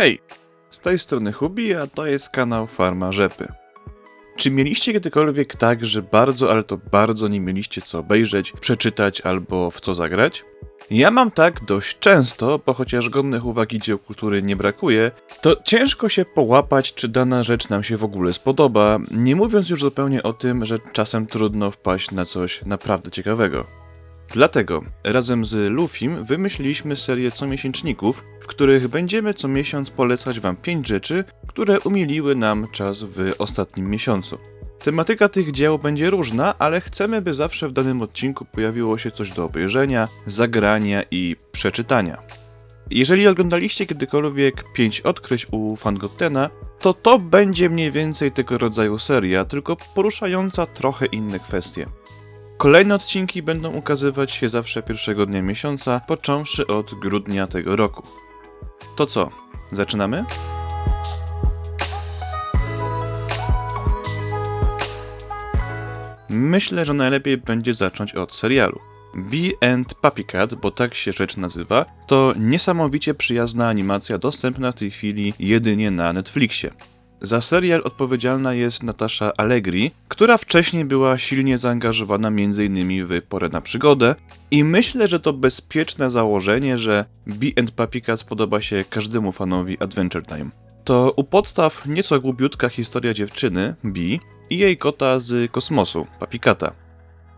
Hej, z tej strony Hubi, a to jest kanał Farma Rzepy. Czy mieliście kiedykolwiek tak, że bardzo, ale to bardzo nie mieliście co obejrzeć, przeczytać albo w co zagrać? Ja mam tak dość często, bo chociaż godnych uwagi dzieł kultury nie brakuje, to ciężko się połapać, czy dana rzecz nam się w ogóle spodoba, nie mówiąc już zupełnie o tym, że czasem trudno wpaść na coś naprawdę ciekawego. Dlatego razem z Lufim wymyśliliśmy serię comiesięczników, w których będziemy co miesiąc polecać Wam 5 rzeczy, które umiliły nam czas w ostatnim miesiącu. Tematyka tych dzieł będzie różna, ale chcemy, by zawsze w danym odcinku pojawiło się coś do obejrzenia, zagrania i przeczytania. Jeżeli oglądaliście kiedykolwiek 5 odkryć u Fangottena, to to będzie mniej więcej tego rodzaju seria, tylko poruszająca trochę inne kwestie. Kolejne odcinki będą ukazywać się zawsze pierwszego dnia miesiąca, począwszy od grudnia tego roku. To co, zaczynamy? Myślę, że najlepiej będzie zacząć od serialu. Bee and Puppycat, bo tak się rzecz nazywa, to niesamowicie przyjazna animacja dostępna w tej chwili jedynie na Netflixie. Za serial odpowiedzialna jest Natasza Allegri, która wcześniej była silnie zaangażowana m.in. w Porę na przygodę i myślę, że to bezpieczne założenie, że Bee and Puppycat spodoba się każdemu fanowi Adventure Time. To u podstaw nieco głupiutka historia dziewczyny, Bee, i jej kota z kosmosu, Papikata.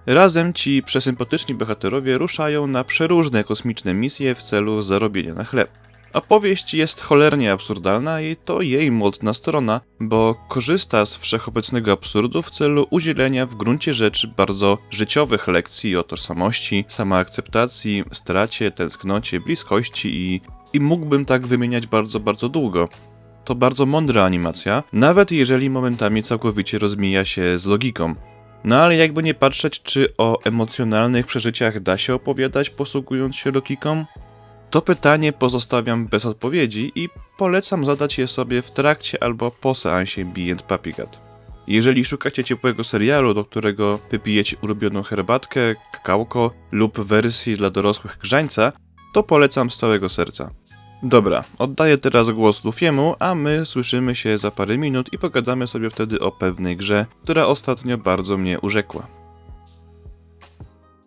Razem ci przesympatyczni bohaterowie ruszają na przeróżne kosmiczne misje w celu zarobienia na chleb. Opowieść jest cholernie absurdalna i to jej mocna strona, bo korzysta z wszechobecnego absurdu w celu udzielenia w gruncie rzeczy bardzo życiowych lekcji o tożsamości, samoakceptacji, stracie, tęsknocie, bliskości i, i mógłbym tak wymieniać bardzo, bardzo długo. To bardzo mądra animacja, nawet jeżeli momentami całkowicie rozmija się z logiką. No ale jakby nie patrzeć, czy o emocjonalnych przeżyciach da się opowiadać posługując się logiką? To pytanie pozostawiam bez odpowiedzi i polecam zadać je sobie w trakcie albo po seansie Bee and Puppycat. Jeżeli szukacie ciepłego serialu, do którego wypijecie ulubioną herbatkę, kakałko lub wersji dla dorosłych grzańca, to polecam z całego serca. Dobra, oddaję teraz głos Lufiemu, a my słyszymy się za parę minut i pogadamy sobie wtedy o pewnej grze, która ostatnio bardzo mnie urzekła.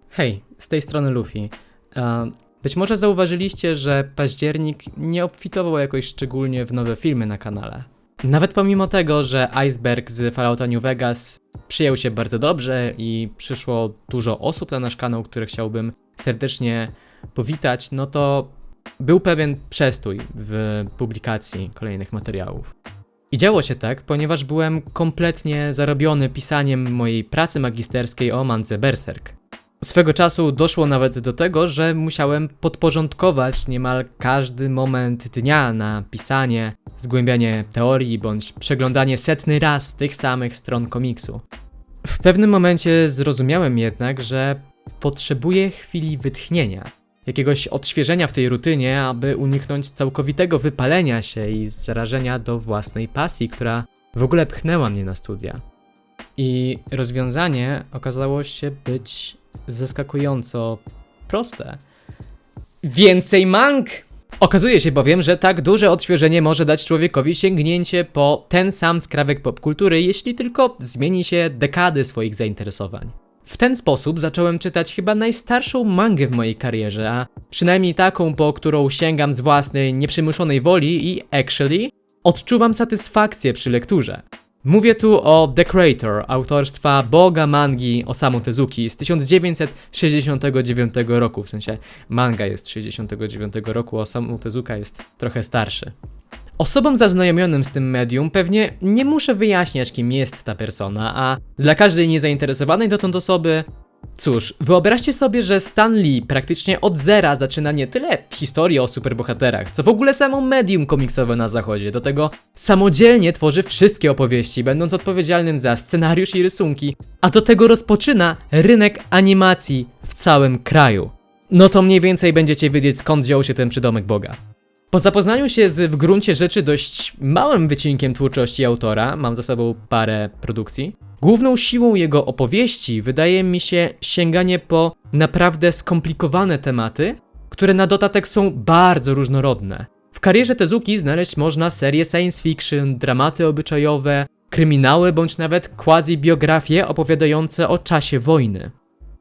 Hej, z tej strony Luffy. Być może zauważyliście, że październik nie obfitował jakoś szczególnie w nowe filmy na kanale. Nawet pomimo tego, że Iceberg z Fallouta New Vegas przyjął się bardzo dobrze i przyszło dużo osób na nasz kanał, które chciałbym serdecznie powitać, no to był pewien przestój w publikacji kolejnych materiałów. I działo się tak, ponieważ byłem kompletnie zarobiony pisaniem mojej pracy magisterskiej o Mandze Berserk. Swego czasu doszło nawet do tego, że musiałem podporządkować niemal każdy moment dnia na pisanie, zgłębianie teorii bądź przeglądanie setny raz tych samych stron komiksu. W pewnym momencie zrozumiałem jednak, że potrzebuję chwili wytchnienia, jakiegoś odświeżenia w tej rutynie, aby uniknąć całkowitego wypalenia się i zarażenia do własnej pasji, która w ogóle pchnęła mnie na studia. I rozwiązanie okazało się być zaskakująco proste. Więcej mang! Okazuje się bowiem, że tak duże odświeżenie może dać człowiekowi sięgnięcie po ten sam skrawek popkultury, jeśli tylko zmieni się dekady swoich zainteresowań. W ten sposób zacząłem czytać chyba najstarszą mangę w mojej karierze, a przynajmniej taką, po którą sięgam z własnej nieprzymuszonej woli i actually odczuwam satysfakcję przy lekturze. Mówię tu o The Creator autorstwa boga mangi Osamu Tezuki z 1969 roku, w sensie manga jest z 69 roku, Osamu Tezuka jest trochę starszy. Osobom zaznajomionym z tym medium pewnie nie muszę wyjaśniać, kim jest ta persona, a dla każdej niezainteresowanej dotąd osoby. Cóż, wyobraźcie sobie, że Stan Lee praktycznie od zera zaczyna nie tyle historię o superbohaterach, co w ogóle samo medium komiksowe na zachodzie. Do tego samodzielnie tworzy wszystkie opowieści, będąc odpowiedzialnym za scenariusz i rysunki, a do tego rozpoczyna rynek animacji w całym kraju. No to mniej więcej będziecie wiedzieć skąd wziął się ten przydomek Boga. Po zapoznaniu się z w gruncie rzeczy dość małym wycinkiem twórczości autora, mam za sobą parę produkcji, główną siłą jego opowieści wydaje mi się sięganie po naprawdę skomplikowane tematy, które na dodatek są bardzo różnorodne. W karierze Tezuki znaleźć można serie science fiction, dramaty obyczajowe, kryminały bądź nawet quasi-biografie opowiadające o czasie wojny.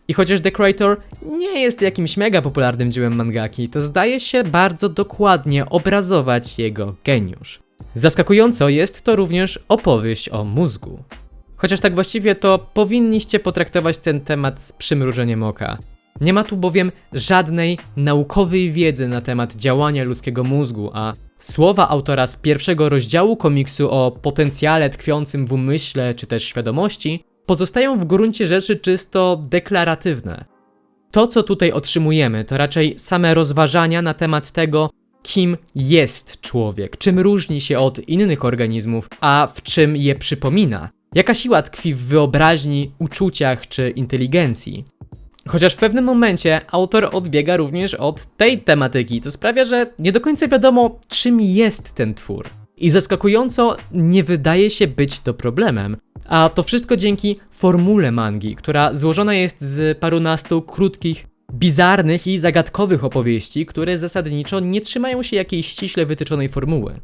I chociaż The Creator nie jest jakimś mega popularnym dziełem mangaki, to zdaje się bardzo dokładnie obrazować jego geniusz. Zaskakująco jest to również opowieść o mózgu. Chociaż tak właściwie to powinniście potraktować ten temat z przymrużeniem oka. Nie ma tu bowiem żadnej naukowej wiedzy na temat działania ludzkiego mózgu, a słowa autora z pierwszego rozdziału komiksu o potencjale tkwiącym w umyśle czy też świadomości pozostają w gruncie rzeczy czysto deklaratywne. To, co tutaj otrzymujemy, to raczej same rozważania na temat tego, kim jest człowiek, czym różni się od innych organizmów, a w czym je przypomina. Jaka siła tkwi w wyobraźni, uczuciach czy inteligencji. Chociaż w pewnym momencie autor odbiega również od tej tematyki, co sprawia, że nie do końca wiadomo, czym jest ten twór. I zaskakująco nie wydaje się być to problemem. A to wszystko dzięki formule mangi, która złożona jest z parunastu krótkich, bizarnych i zagadkowych opowieści, które zasadniczo nie trzymają się jakiejś ściśle wytyczonej formuły.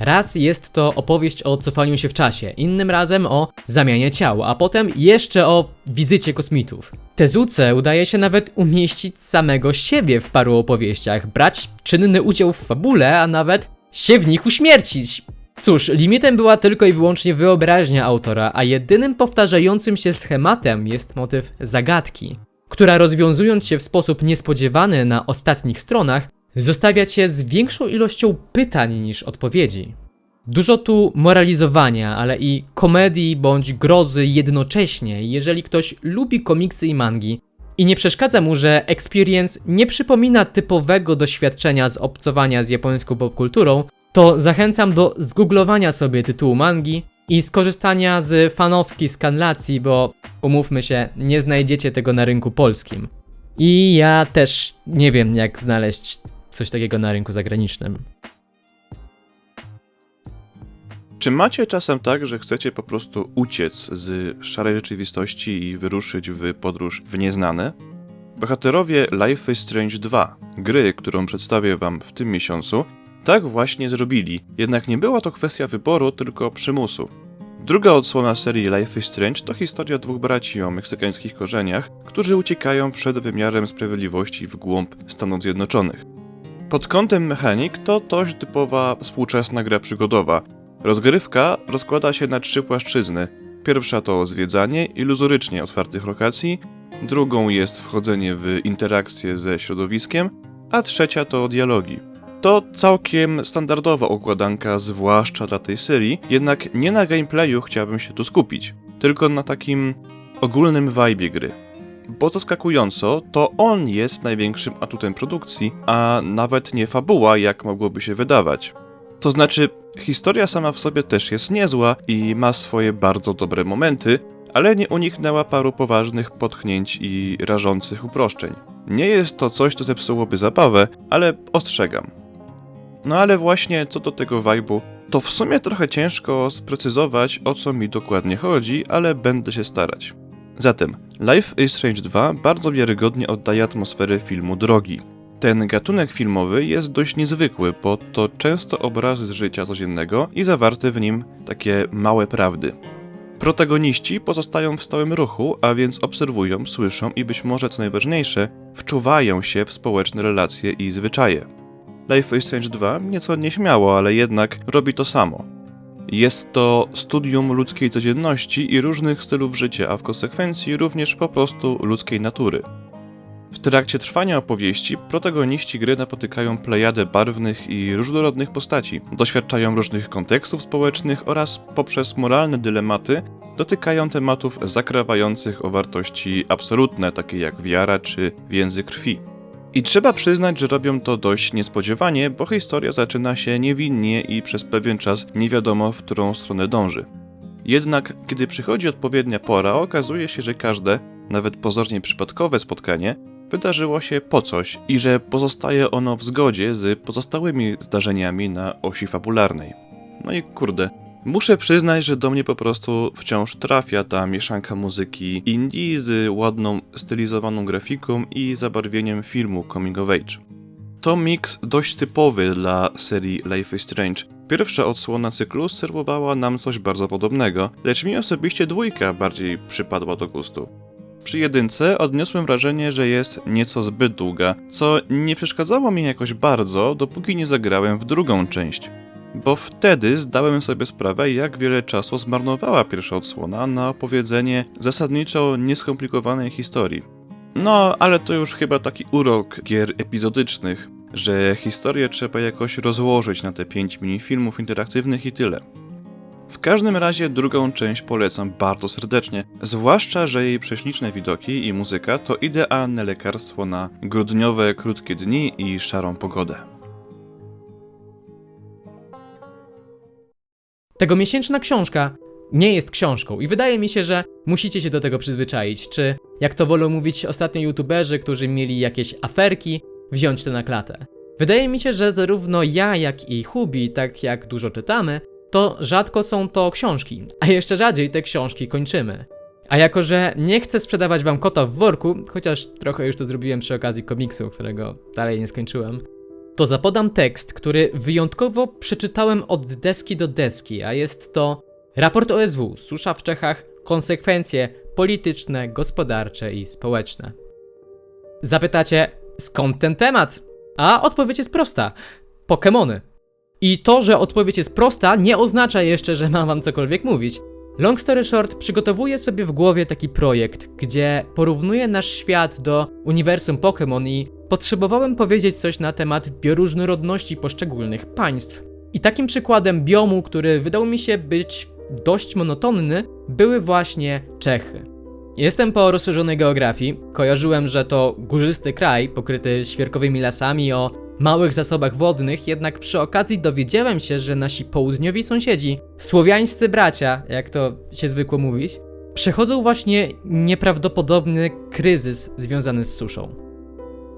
Raz jest to opowieść o cofaniu się w czasie, innym razem o zamianie ciał, a potem jeszcze o wizycie kosmitów. Tezuce udaje się nawet umieścić samego siebie w paru opowieściach, brać czynny udział w fabule, a nawet się w nich uśmiercić. Cóż, limitem była tylko i wyłącznie wyobraźnia autora, a jedynym powtarzającym się schematem jest motyw zagadki, która rozwiązując się w sposób niespodziewany na ostatnich stronach, zostawia cię z większą ilością pytań niż odpowiedzi. Dużo tu moralizowania, ale i komedii bądź grozy jednocześnie. Jeżeli ktoś lubi komiksy i mangi i nie przeszkadza mu, że Experience nie przypomina typowego doświadczenia z obcowania z japońską popkulturą, to zachęcam do zgooglowania sobie tytułu mangi i skorzystania z fanowskiej skanlacji, bo umówmy się, nie znajdziecie tego na rynku polskim. I ja też nie wiem, jak znaleźć coś takiego na rynku zagranicznym. Czy macie czasem tak, że chcecie po prostu uciec z szarej rzeczywistości i wyruszyć w podróż w nieznane? Bohaterowie Life is Strange 2, gry, którą przedstawię wam w tym miesiącu, tak właśnie zrobili, jednak nie była to kwestia wyboru, tylko przymusu. Druga odsłona serii Life is Strange to historia dwóch braci o meksykańskich korzeniach, którzy uciekają przed wymiarem sprawiedliwości w głąb Stanów Zjednoczonych. Pod kątem mechanik to dość typowa współczesna gra przygodowa. Rozgrywka rozkłada się na trzy płaszczyzny. Pierwsza to zwiedzanie iluzorycznie otwartych lokacji, drugą jest wchodzenie w interakcję ze środowiskiem, a trzecia to dialogi. To całkiem standardowa układanka, zwłaszcza dla tej serii, jednak nie na gameplayu chciałbym się tu skupić, tylko na takim ogólnym vibe gry. Bo zaskakująco, to on jest największym atutem produkcji, a nawet nie fabuła, jak mogłoby się wydawać. To znaczy, historia sama w sobie też jest niezła i ma swoje bardzo dobre momenty, ale nie uniknęła paru poważnych potknięć i rażących uproszczeń. Nie jest to coś, co zepsułoby zabawę, ale ostrzegam. No ale właśnie co do tego vibe'u, to w sumie trochę ciężko sprecyzować o co mi dokładnie chodzi, ale będę się starać. Zatem, Life is Strange 2 bardzo wiarygodnie oddaje atmosferę filmu Drogi. Ten gatunek filmowy jest dość niezwykły, bo to często obrazy z życia codziennego i zawarte w nim takie małe prawdy. Protagoniści pozostają w stałym ruchu, a więc obserwują, słyszą i być może co najważniejsze, wczuwają się w społeczne relacje i zwyczaje. Life is Strange 2 nieco nieśmiało, ale jednak robi to samo. Jest to studium ludzkiej codzienności i różnych stylów życia, a w konsekwencji również po prostu ludzkiej natury. W trakcie trwania opowieści protagoniści gry napotykają plejadę barwnych i różnorodnych postaci, doświadczają różnych kontekstów społecznych oraz poprzez moralne dylematy dotykają tematów zakrawających o wartości absolutne, takie jak wiara czy więzy krwi. I trzeba przyznać, że robią to dość niespodziewanie, bo historia zaczyna się niewinnie i przez pewien czas nie wiadomo, w którą stronę dąży. Jednak, kiedy przychodzi odpowiednia pora, okazuje się, że każde, nawet pozornie przypadkowe spotkanie wydarzyło się po coś i że pozostaje ono w zgodzie z pozostałymi zdarzeniami na osi fabularnej. No i kurde, muszę przyznać, że do mnie po prostu wciąż trafia ta mieszanka muzyki indie z ładną, stylizowaną grafiką i zabarwieniem filmu coming of age. To miks dość typowy dla serii Life is Strange. Pierwsza odsłona cyklu serwowała nam coś bardzo podobnego, lecz mi osobiście dwójka bardziej przypadła do gustu. Przy jedynce odniosłem wrażenie, że jest nieco zbyt długa, co nie przeszkadzało mi jakoś bardzo, dopóki nie zagrałem w drugą część. Bo wtedy zdałem sobie sprawę, jak wiele czasu zmarnowała pierwsza odsłona na opowiedzenie zasadniczo nieskomplikowanej historii. No, ale to już chyba taki urok gier epizodycznych, że historię trzeba jakoś rozłożyć na te 5 minifilmów interaktywnych i tyle. W każdym razie drugą część polecam bardzo serdecznie, zwłaszcza, że jej prześliczne widoki i muzyka to idealne lekarstwo na grudniowe krótkie dni i szarą pogodę. Tegomiesięczna książka nie jest książką i wydaje mi się, że musicie się do tego przyzwyczaić, czy jak to wolą mówić ostatnio youtuberzy, którzy mieli jakieś aferki, wziąć to na klatę. Wydaje mi się, że zarówno ja, jak i Hubi, tak jak dużo czytamy, to rzadko są to książki, a jeszcze rzadziej te książki kończymy. A jako, że nie chcę sprzedawać wam kota w worku, chociaż trochę już to zrobiłem przy okazji komiksu, którego dalej nie skończyłem, to zapodam tekst, który wyjątkowo przeczytałem od deski do deski, a jest to raport OSW, susza w Czechach, konsekwencje polityczne, gospodarcze i społeczne. Zapytacie, skąd ten temat? A odpowiedź jest prosta. Pokémony. I to, że odpowiedź jest prosta, nie oznacza jeszcze, że mam wam cokolwiek mówić. Long story short, przygotowuję sobie w głowie taki projekt, gdzie porównuję nasz świat do uniwersum Pokémon i potrzebowałem powiedzieć coś na temat bioróżnorodności poszczególnych państw. I takim przykładem biomu, który wydał mi się być dość monotonny, były właśnie Czechy. Jestem po rozszerzonej geografii. Kojarzyłem, że to górzysty kraj pokryty świerkowymi lasami o małych zasobach wodnych, jednak przy okazji dowiedziałem się, że nasi południowi sąsiedzi, słowiańscy bracia, jak to się zwykło mówić, przechodzą właśnie nieprawdopodobny kryzys związany z suszą.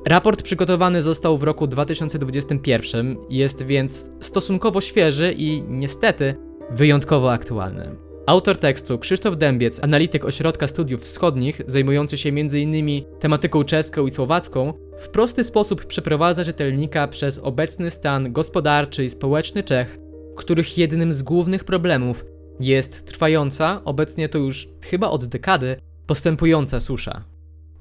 Raport przygotowany został w roku 2021, jest więc stosunkowo świeży i niestety wyjątkowo aktualny. Autor tekstu Krzysztof Dębiec, analityk Ośrodka Studiów Wschodnich, zajmujący się m.in. tematyką czeską i słowacką, w prosty sposób przeprowadza czytelnika przez obecny stan gospodarczy i społeczny Czech, których jednym z głównych problemów jest trwająca, obecnie to już chyba od dekady, postępująca susza.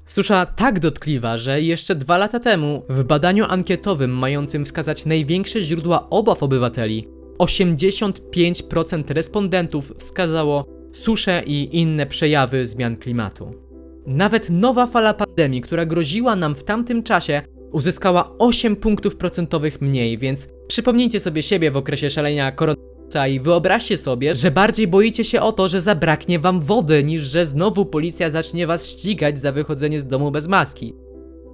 Susza tak dotkliwa, że jeszcze dwa lata temu w badaniu ankietowym mającym wskazać największe źródła obaw obywateli 85% respondentów wskazało suszę i inne przejawy zmian klimatu. Nawet nowa fala pandemii, która groziła nam w tamtym czasie, uzyskała 8 punktów procentowych mniej, więc przypomnijcie sobie siebie w okresie szalenia koronawirusa i wyobraźcie sobie, że bardziej boicie się o to, że zabraknie wam wody, niż że znowu policja zacznie was ścigać za wychodzenie z domu bez maski.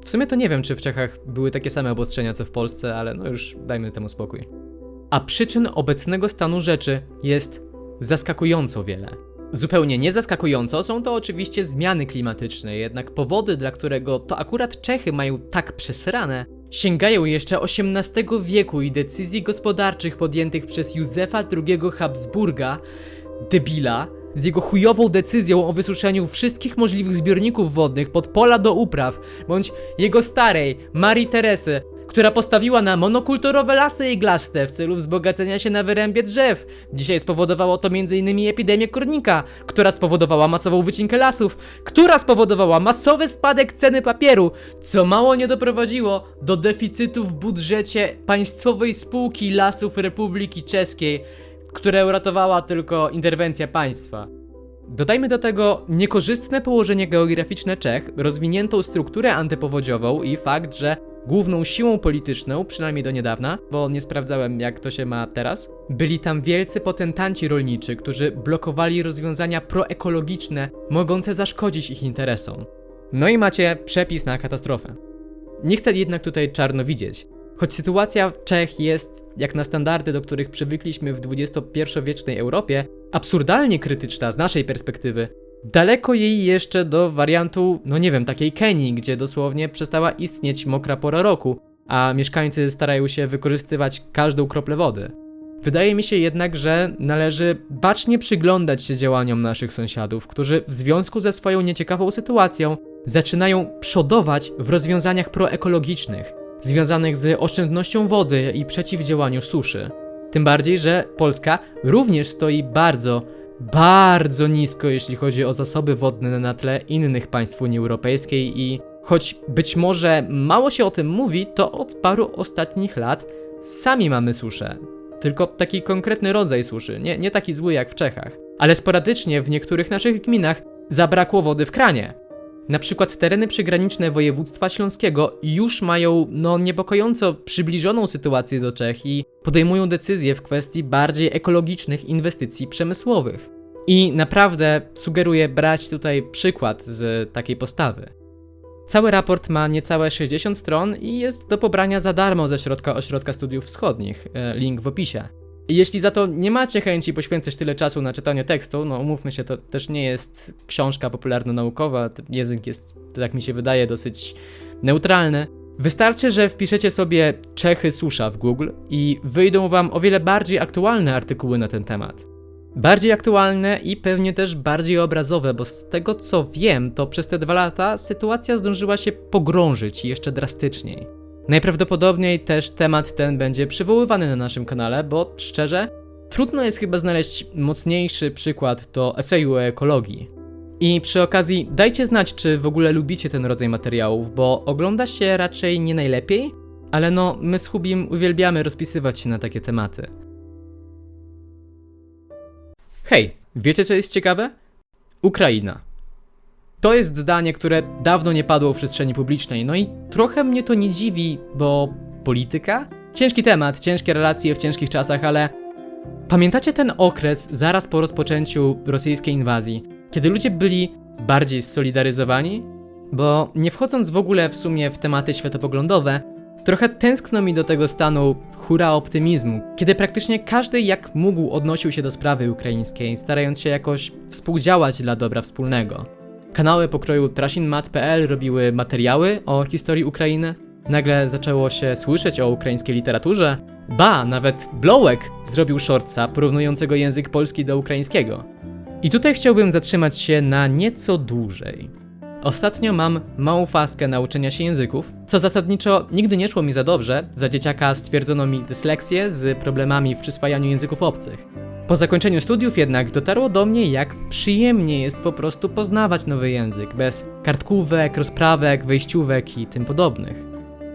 W sumie to nie wiem, czy w Czechach były takie same obostrzenia co w Polsce, ale no już dajmy temu spokój a przyczyn obecnego stanu rzeczy jest zaskakująco wiele. Zupełnie niezaskakująco są to oczywiście zmiany klimatyczne, jednak powody, dla którego to akurat Czechy mają tak przesrane, sięgają jeszcze XVIII wieku i decyzji gospodarczych podjętych przez Józefa II Habsburga, debila, z jego chujową decyzją o wysuszeniu wszystkich możliwych zbiorników wodnych pod pola do upraw, bądź jego starej, Marii Teresy, która postawiła na monokulturowe lasy iglaste w celu wzbogacenia się na wyrębie drzew. Dzisiaj spowodowało to m.in. epidemię kornika, która spowodowała masową wycinkę lasów, która spowodowała masowy spadek ceny papieru, co mało nie doprowadziło do deficytu w budżecie państwowej spółki Lasów Republiki Czeskiej, które uratowała tylko interwencja państwa. Dodajmy do tego niekorzystne położenie geograficzne Czech, rozwiniętą strukturę antypowodziową i fakt, że główną siłą polityczną, przynajmniej do niedawna, bo nie sprawdzałem jak to się ma teraz, byli tam wielcy potentanci rolniczy, którzy blokowali rozwiązania proekologiczne, mogące zaszkodzić ich interesom. No i macie przepis na katastrofę. Nie chcę jednak tutaj czarno widzieć. Choć sytuacja w Czech jest, jak na standardy, do których przywykliśmy w XXI-wiecznej Europie, absurdalnie krytyczna z naszej perspektywy, daleko jej jeszcze do wariantu, no nie wiem, takiej Kenii, gdzie dosłownie przestała istnieć mokra pora roku, a mieszkańcy starają się wykorzystywać każdą kroplę wody. Wydaje mi się jednak, że należy bacznie przyglądać się działaniom naszych sąsiadów, którzy w związku ze swoją nieciekawą sytuacją zaczynają przodować w rozwiązaniach proekologicznych. związanych z oszczędnością wody i przeciwdziałaniu suszy. Tym bardziej, że Polska również stoi bardzo, bardzo nisko, jeśli chodzi o zasoby wodne na tle innych państw Unii Europejskiej i choć być może mało się o tym mówi, to od paru ostatnich lat sami mamy suszę. Tylko taki konkretny rodzaj suszy, nie, nie taki zły jak w Czechach. Ale sporadycznie w niektórych naszych gminach zabrakło wody w kranie. Na przykład tereny przygraniczne województwa śląskiego już mają no niepokojąco przybliżoną sytuację do Czech i podejmują decyzje w kwestii bardziej ekologicznych inwestycji przemysłowych. I naprawdę sugeruję brać tutaj przykład z takiej postawy. Cały raport ma niecałe 60 stron i jest do pobrania za darmo ze środka Ośrodka Studiów Wschodnich. e, Link w opisie. Jeśli za to nie macie chęci poświęcać tyle czasu na czytanie tekstu, no umówmy się, to też nie jest książka popularno-naukowa, język jest, tak mi się wydaje, dosyć neutralny. Wystarczy, że wpiszecie sobie Czechy susza w Google i wyjdą wam o wiele bardziej aktualne artykuły na ten temat. Bardziej aktualne i pewnie też bardziej obrazowe, bo z tego co wiem, to przez te dwa lata sytuacja zdążyła się pogrążyć jeszcze drastyczniej. Najprawdopodobniej też temat ten będzie przywoływany na naszym kanale, bo szczerze, trudno jest chyba znaleźć mocniejszy przykład do eseju o ekologii. I przy okazji dajcie znać, czy w ogóle lubicie ten rodzaj materiałów, bo ogląda się raczej nie najlepiej, ale no, my z Hubim uwielbiamy rozpisywać się na takie tematy. Hej, wiecie co jest ciekawe? Ukraina. To jest zdanie, które dawno nie padło w przestrzeni publicznej, no i trochę mnie to nie dziwi, bo polityka? Ciężki temat, ciężkie relacje w ciężkich czasach, ale pamiętacie ten okres zaraz po rozpoczęciu rosyjskiej inwazji, kiedy ludzie byli bardziej solidaryzowani? Bo nie wchodząc w ogóle w sumie w tematy światopoglądowe, trochę tęskno mi do tego stanu hura optymizmu, kiedy praktycznie każdy jak mógł odnosił się do sprawy ukraińskiej, starając się jakoś współdziałać dla dobra wspólnego. Kanały pokroju trashinmat.pl robiły materiały o historii Ukrainy. Nagle zaczęło się słyszeć o ukraińskiej literaturze. Ba, nawet Blowek zrobił shortsa porównującego język polski do ukraińskiego. I tutaj chciałbym zatrzymać się na nieco dłużej. Ostatnio mam małą faskę nauczenia się języków, co zasadniczo nigdy nie szło mi za dobrze. Za dzieciaka stwierdzono mi dysleksję z problemami w przyswajaniu języków obcych. Po zakończeniu studiów jednak dotarło do mnie, jak przyjemnie jest po prostu poznawać nowy język, bez kartkówek, rozprawek, wejściówek i tym podobnych.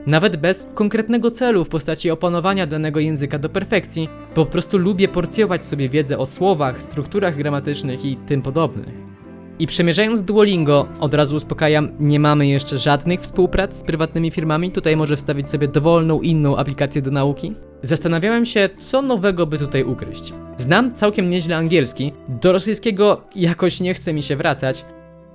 Nawet bez konkretnego celu w postaci opanowania danego języka do perfekcji, po prostu lubię porcjować sobie wiedzę o słowach, strukturach gramatycznych i tym podobnych. I przemierzając Duolingo, od razu uspokajam, nie mamy jeszcze żadnych współprac z prywatnymi firmami, tutaj może wstawić sobie dowolną inną aplikację do nauki. Zastanawiałem się, co nowego by tutaj ugryźć. Znam całkiem nieźle angielski, do rosyjskiego jakoś nie chce mi się wracać.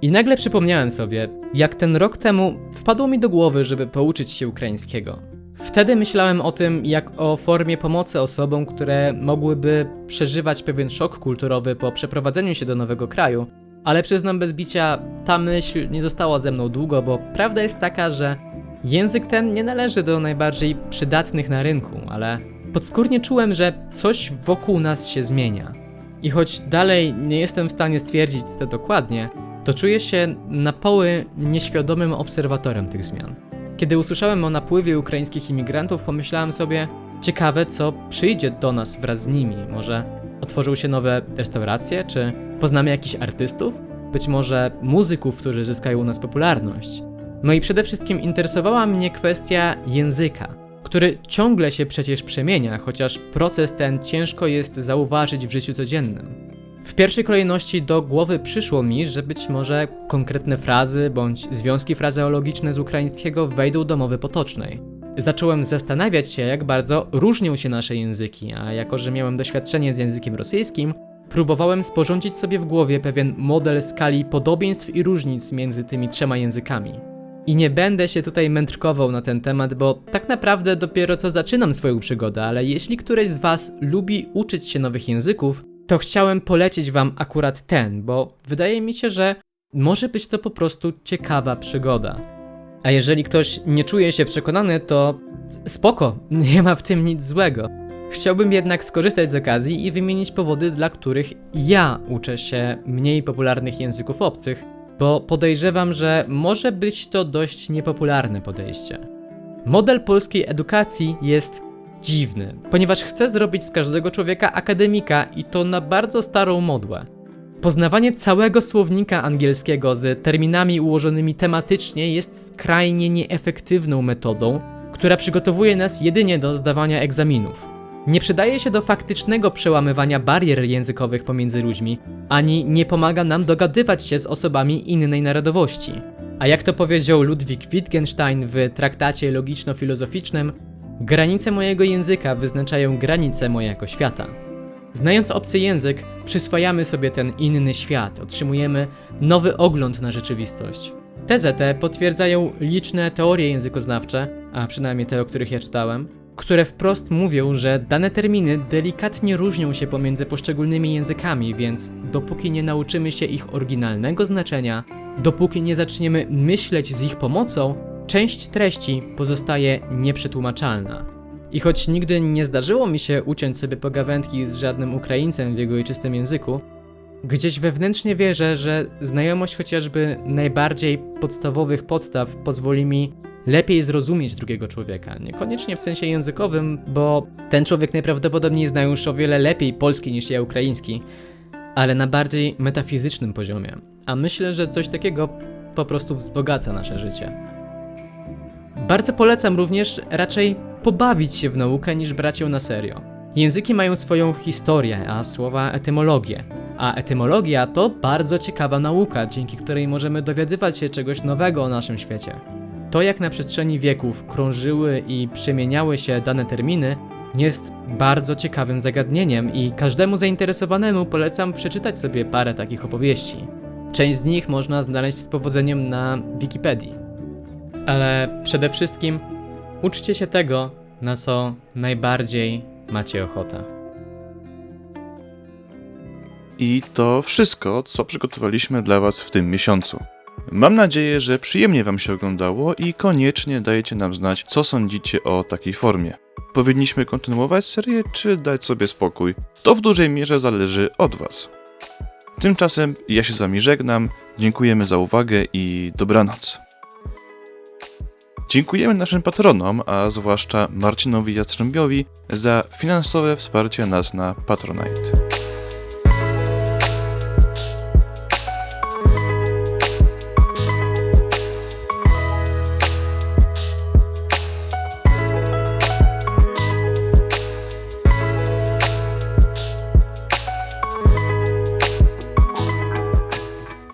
I nagle przypomniałem sobie, jak ten rok temu wpadło mi do głowy, żeby pouczyć się ukraińskiego. Wtedy myślałem o tym, jak o formie pomocy osobom, które mogłyby przeżywać pewien szok kulturowy po przeprowadzeniu się do nowego kraju, ale przyznam bez bicia, ta myśl nie została ze mną długo, bo prawda jest taka, że język ten nie należy do najbardziej przydatnych na rynku, ale podskórnie czułem, że coś wokół nas się zmienia. I choć dalej nie jestem w stanie stwierdzić co dokładnie, to czuję się na poły nieświadomym obserwatorem tych zmian. Kiedy usłyszałem o napływie ukraińskich imigrantów, pomyślałem sobie, ciekawe co przyjdzie do nas wraz z nimi. Może otworzą się nowe restauracje, czy poznamy jakichś artystów? Być może muzyków, którzy zyskają u nas popularność. No i przede wszystkim interesowała mnie kwestia języka, który ciągle się przecież przemienia, chociaż proces ten ciężko jest zauważyć w życiu codziennym. W pierwszej kolejności do głowy przyszło mi, że być może konkretne frazy bądź związki frazeologiczne z ukraińskiego wejdą do mowy potocznej. Zacząłem zastanawiać się, jak bardzo różnią się nasze języki, a jako że miałem doświadczenie z językiem rosyjskim, próbowałem sporządzić sobie w głowie pewien model skali podobieństw i różnic między tymi trzema językami. I nie będę się tutaj mędrkował na ten temat, bo tak naprawdę dopiero co zaczynam swoją przygodę, ale jeśli któreś z Was lubi uczyć się nowych języków, to chciałem polecić Wam akurat ten, bo wydaje mi się, że może być to po prostu ciekawa przygoda. A jeżeli ktoś nie czuje się przekonany, to spoko, nie ma w tym nic złego. Chciałbym jednak skorzystać z okazji i wymienić powody, dla których ja uczę się mniej popularnych języków obcych, bo podejrzewam, że może być to dość niepopularne podejście. Model polskiej edukacji jest dziwny, ponieważ chce zrobić z każdego człowieka akademika i to na bardzo starą modłę. Poznawanie całego słownika angielskiego z terminami ułożonymi tematycznie jest skrajnie nieefektywną metodą, która przygotowuje nas jedynie do zdawania egzaminów. Nie przydaje się do faktycznego przełamywania barier językowych pomiędzy ludźmi, ani nie pomaga nam dogadywać się z osobami innej narodowości. A jak to powiedział Ludwig Wittgenstein w traktacie logiczno-filozoficznym, granice mojego języka wyznaczają granice mojego świata. Znając obcy język, przyswajamy sobie ten inny świat, otrzymujemy nowy ogląd na rzeczywistość. Tezę tę potwierdzają liczne teorie językoznawcze, a przynajmniej te, o których ja czytałem, które wprost mówią, że dane terminy delikatnie różnią się pomiędzy poszczególnymi językami, więc dopóki nie nauczymy się ich oryginalnego znaczenia, dopóki nie zaczniemy myśleć z ich pomocą, część treści pozostaje nieprzetłumaczalna. I choć nigdy nie zdarzyło mi się uciąć sobie pogawędki z żadnym Ukraińcem w jego ojczystym języku, gdzieś wewnętrznie wierzę, że znajomość chociażby najbardziej podstawowych podstaw pozwoli mi lepiej zrozumieć drugiego człowieka. Niekoniecznie w sensie językowym, bo ten człowiek najprawdopodobniej zna już o wiele lepiej polski niż ja ukraiński, ale na bardziej metafizycznym poziomie. A myślę, że coś takiego po prostu wzbogaca nasze życie. Bardzo polecam również raczej pobawić się w naukę niż brać ją na serio. Języki mają swoją historię, a słowa etymologię. A etymologia to bardzo ciekawa nauka, dzięki której możemy dowiadywać się czegoś nowego o naszym świecie. To, jak na przestrzeni wieków krążyły i przemieniały się dane terminy, jest bardzo ciekawym zagadnieniem i każdemu zainteresowanemu polecam przeczytać sobie parę takich opowieści. Część z nich można znaleźć z powodzeniem na Wikipedii. Ale przede wszystkim uczcie się tego, na co najbardziej macie ochotę. I to wszystko, co przygotowaliśmy dla Was w tym miesiącu. Mam nadzieję, że przyjemnie Wam się oglądało i koniecznie dajecie nam znać, co sądzicie o takiej formie. Powinniśmy kontynuować serię, czy dać sobie spokój? To w dużej mierze zależy od Was. Tymczasem ja się z Wami żegnam, dziękujemy za uwagę i dobranoc. Dziękujemy naszym patronom, a zwłaszcza Marcinowi Jastrzębiowi za finansowe wsparcie nas na Patronite.